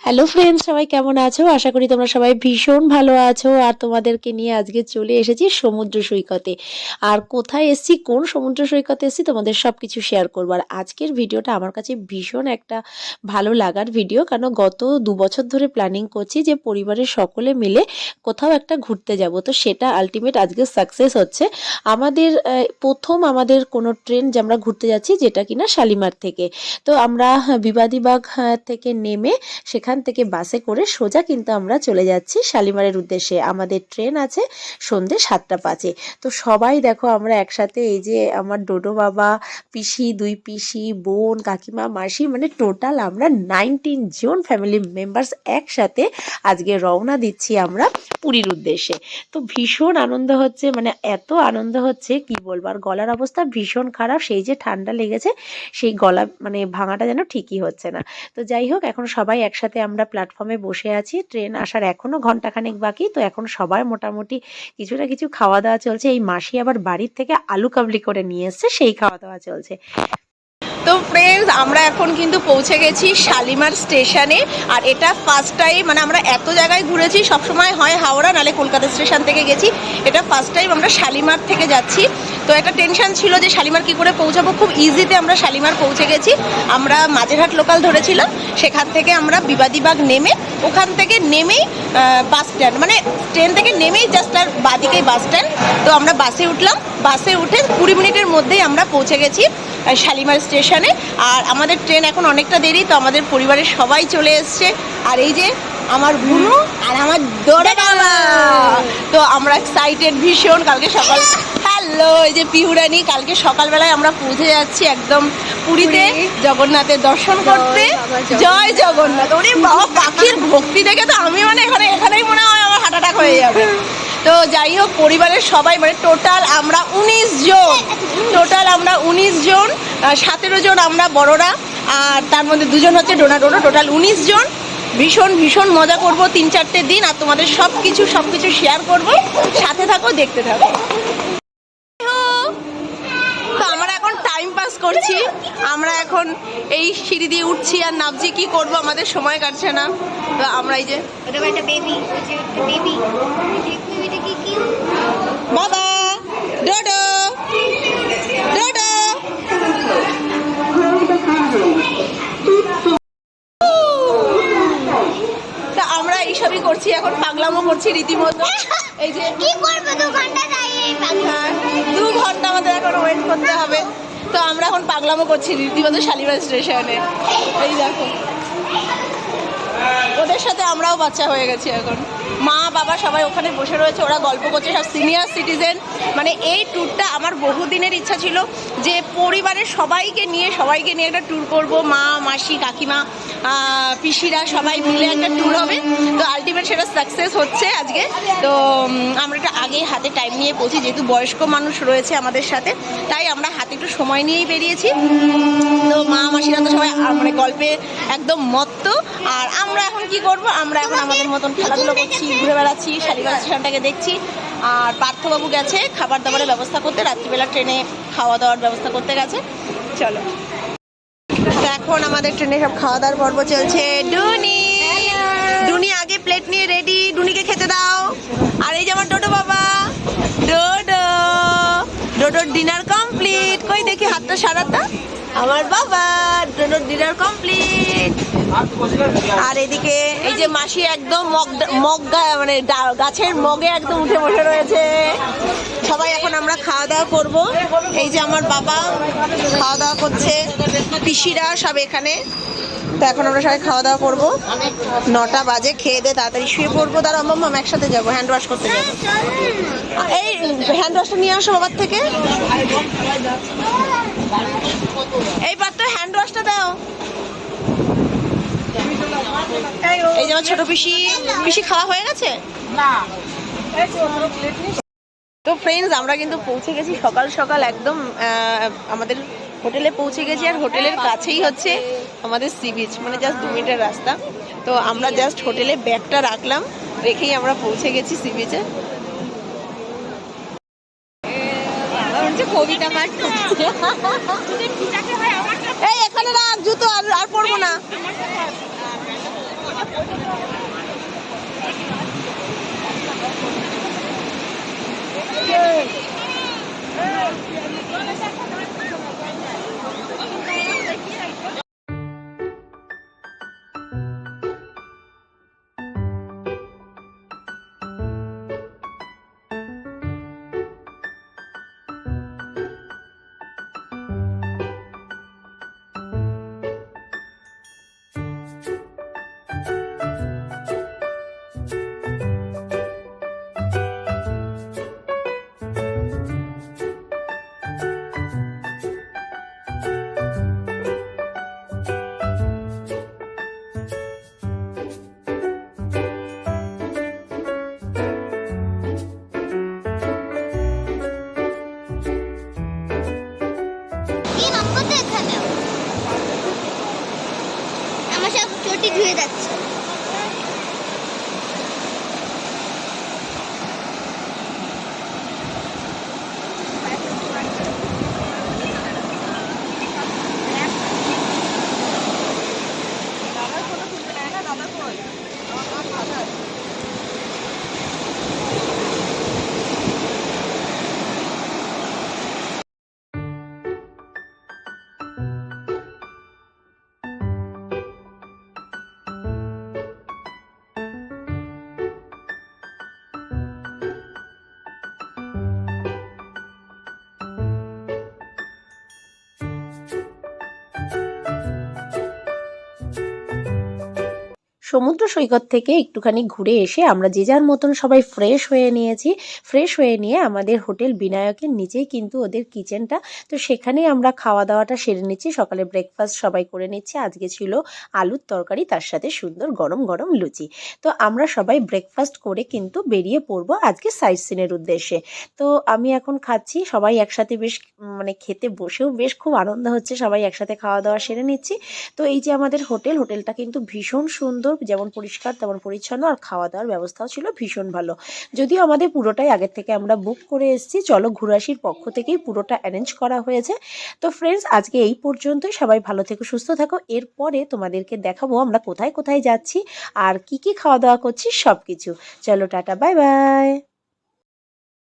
Hello friends সবাই কেমন আছো? আশা করি তোমরা সবাই ভীষণ ভালো আছো। আর তোমাদেরকে নিয়ে আজকে চলে এসেছি সমুদ্র সৈকতে। আর কোথায় এসছি কোন সমুদ্র সৈকতে এসছি তোমাদের সব কিছু শেয়ার করব। আর আজকের ভিডিওটা আমার কাছে ভীষণ একটা ভালো লাগার ভিডিও কারণ গত দু বছর ধরে প্ল্যানিং করছি যে পরিবারের সকলে মিলে কোথাও একটা ঘুরতে যাব। তো সেটা আলটিমেট আজকে সাকসেস হচ্ছে। আমাদের প্রথম আমাদের কোনো ট্রেন যে আমরা ঘুরতে যাচ্ছি যেটা কিনা শালিমার থেকে। তো আমরা হ্যাঁ, বিবাদীবাগ হ্যাঁ, থেকে নেমে সেখান থেকে বাসে করে সোজা কিন্তু আমরা চলে যাচ্ছি শালিমারের উদ্দেশ্যে। আমাদের ট্রেন আছে সন্ধে সাতটা পাঁচে। তো সবাই দেখো আমরা একসাথে এই যে আমার ডোডো বাবা, পিসি, দুই পিসি, বোন, কাকিমা, মাসি মানে টোটাল আমরা নাইনটিন জন ফ্যামিলি মেম্বার্স একসাথে আজকে রওনা দিচ্ছি আমরা পুরীর উদ্দেশ্যে। তো ভীষণ আনন্দ হচ্ছে মানে এত আনন্দ হচ্ছে, কি বলব? আর গলার অবস্থা ভীষণ খারাপ, সেই যে ঠান্ডা লেগেছে, সেই গলা মানে ভাঙাটা যেন ঠিকই হচ্ছে না। তো যাই হোক, এখন সবাই একসাথে আমরা প্ল্যাটফর্মে বসে আছি। ট্রেন আসার এখনও ঘন্টাখানেক বাকি, তো এখন সবাই মোটামুটি কিছু না কিছু খাওয়া দাওয়া চলছে। এই মাসি আবার বাড়ির থেকে আলু কাবলি করে নিয়ে এসছে, সেই খাওয়া দাওয়া চলছে। তো ফ্রেন্ডস আমরা এখন কিন্তু পৌঁছে গেছি শালিমার স্টেশনে আর এটা ফার্স্ট টাইম মানে আমরা এত জায়গায় ঘুরেছি, সবসময় হয় হাওড়া, নালে কলকাতা স্টেশন থেকে গেছি। এটা ফার্স্ট টাইম আমরা শালিমার থেকে যাচ্ছি। তো একটা টেনশন ছিল যে শালিমার কি করে পৌঁছাবো? খুব ইজিতে আমরা শালিমার পৌঁছে গেছি। আমরা মাঝেরহাট লোকাল ধরেছিলাম সেখান থেকে আমরা বিবাদীবাগ নেমে ওখান থেকে নেমেই বাস স্ট্যান্ড মানে ট্রেন থেকে নেমেই জাস্ট আর বাদিকেই বাস স্ট্যান্ড তো আমরা বাসে উঠলাম। বাসে উঠে কুড়ি মিনিটের মধ্যেই আমরা পৌঁছে গেছি শালিমার স্টেশনে আর আমাদের ট্রেন এখন অনেকটা দেরি, তো আমাদের পরিবারের সবাই চলে এসছে। আর এই যে আমার বুনু আর আমার দোড়া বাবা। তো আমরা এক্সাইটেড ভীষণ কালকে সকাল হ্যালো এই যে পিহুরানি কালকে সকালবেলায় আমরা পৌঁছে যাচ্ছি একদম পুরীতে জগন্নাথের দর্শন করতে। জয় জগন্নাথ। ওরে বাবা পাখির ভক্তি দেখে তো আমি মানে এখানে এখানেই মনে হয় আমার হার্ট অ্যাটাক হয়ে যাবে। তো যাই হোক পরিবারের সবাই মানে টোটাল আমরা উনিশ জন। টোটাল আমরা উনিশ জন সতেরো জন আমরা বড়রা আর তার মধ্যে দুজন হচ্ছে ডোনা ডোনো টোটাল উনিশ জন। ভীষণ ভীষণ মজা করব তিন চারটে দিন আর তোমাদের সব কিছু সব কিছু শেয়ার করব। সাথে থাকো দেখতে থাকো। তো আমরা এখন টাইম পাস করছি। আমরা এখন এই সিঁড়ি দিয়ে উঠছি আর নামছি কি করব আমাদের সময় কাটছে না। তো আমরা এই যে বেবি বেবি বেবিটা কি কি বাবা ডোডো ডোডো তা আমরা এইসবই করছি এখন করছি রীতিমতো। এই যে কি করবে দু ঘণ্টা হ্যাঁ, দু ঘণ্টা আমাদের এখন ওয়েট করতে হবে। তো আমরা এখন পাগলামো করছি রীতিমতো শালিমার স্টেশনে এই দেখো। ওদের সাথে আমরাও বাচ্চা হয়ে গেছি এখন। মা, বাবা সবাই ওখানে বসে রয়েছে, ওরা গল্প করছে, সব সিনিয়র সিটিজেন মানে এই ট্যুরটা আমার বহুদিনের ইচ্ছা ছিল যে পরিবারের সবাইকে নিয়ে সবাইকে নিয়ে একটা ট্যুর করব। মা, মাসি, কাকিমা পিসিরা সবাই মিলে একটা ট্যুর হবে। তো আলটিমেট সেটা সাকসেস হচ্ছে আজকে। তো আমরা একটু আগে হাতে টাইম নিয়ে পৌঁছি, যেহেতু বয়স্ক মানুষ রয়েছে আমাদের সাথে, তাই আমরা হাতে একটু সময় নিয়েই বেরিয়েছি। তো মা, মাসিরা তো সবাই মানে গল্পে একদম মত্ত। আর আমরা এখন কি করব? আমরা এখন আমাদের মতন খেলাধুলো করছি ঘুরে বেড়াচ্ছি শালিমার স্টেশনটাকে দেখছি। আর পার্থবাবু গেছে খাবার দাবারের ব্যবস্থা করতে রাত্রিবেলা ট্রেনে খাওয়া দাওয়ার ব্যবস্থা করতে গেছে। চলো। তো এখন আমাদের ট্রেনে সব খাওয়া দাওয়ার পর্ব চলছে। ডুনি! ডুনি আগে প্লেট নিয়ে রেডি ডুনিকে খেতে দাও আর এই যে আমার ডোডো বাবা ডোডো ডোডোর ডিনার কমপ্লিট কই দেখি হাতটা আমার বাবা ডোডোর ডিনার কমপ্লিট আর এদিকে এই যে মাসি একদম মগ মগ মানে গাছের মগে একদম উঠে বসে রয়েছে। সবাই এখন আমরা খাওয়া দাওয়া করব। এই যে আমার বাবা খাওয়া দাওয়া করছে। পিসিরা সব এখানে। তো এখন আমরা সবাই খাওয়া দাওয়া করব। নটা বাজে, খেয়ে দিয়ে তাড়াতাড়ি শুয়ে পড়ব। তার মাম্মাম একসাথে যাব। হ্যান্ড ওয়াশ করতে যাব। এই হ্যান্ড ওয়াশটা নিয়ে আসো বাবার থেকে। এই পাত্র হ্যান্ড ওয়াশটা দাও। এই যে আমার ছোট পিসি পিসি খাওয়া হয়ে গেছে? তো ফ্রেন্ডস আমরা কিন্তু পৌঁছে গেছি সকাল সকাল একদম আমাদের হোটেলে পৌঁছে গেছি আর হোটেলের কাছেই হচ্ছে আমাদের সি বিচ মানে জাস্ট দু মিনিটের রাস্তা। তো আমরা জাস্ট হোটেলে ব্যাগটা রাখলাম, রেখেই আমরা পৌঁছে গেছি সি বিচে কবিতা পাঠ করছে। এই এখানে রাখ জুতো আর আর পরবো না কি সমুদ্র সৈকত থেকে একটুখানি ঘুরে এসে আমরা যে যার মতন সবাই ফ্রেশ হয়ে নিয়েছি ফ্রেশ হয়ে নিয়ে আমাদের হোটেল বিনায়কের নিচেই কিন্তু ওদের কিচেনটা তো সেখানেই আমরা খাওয়া দাওয়াটা সেরে নিচ্ছি, সকালে ব্রেকফাস্ট সবাই করে নিচ্ছি। আজকে ছিল আলুর তরকারি, তার সাথে সুন্দর গরম গরম লুচি। তো আমরা সবাই ব্রেকফাস্ট করে কিন্তু বেরিয়ে পড়ব আজকে সাইট সিনের উদ্দেশ্যে। তো আমি এখন খাচ্ছি, সবাই একসাথে বেশ মানে খেতে বসেও বেশ খুব আনন্দ হচ্ছে। সবাই একসাথে খাওয়া দাওয়া সেরে নিচ্ছি। তো এই যে আমাদের হোটেল, হোটেলটা কিন্তু ভীষণ সুন্দর যেমন পরিষ্কার, তেমন পরিচ্ছন্ন আর খাওয়া দাওয়ার ব্যবস্থাও ছিল ভীষণ ভালো। যদিও আমাদের পুরোটাই আগের থেকে আমরা বুক করে এসেছি, চলো ঘুরাসির পক্ষ থেকেই পুরোটা অ্যারেঞ্জ করা হয়েছে। তো ফ্রেন্ডস আজকে এই পর্যন্তই। সবাই ভালো থেকো, সুস্থ থাকো। এরপরে তোমাদেরকে দেখাবো আমরা কোথায় কোথায় যাচ্ছি, আর কি কি খাওয়া দাওয়া করছি সব কিছু চলো টাটা বাই বাই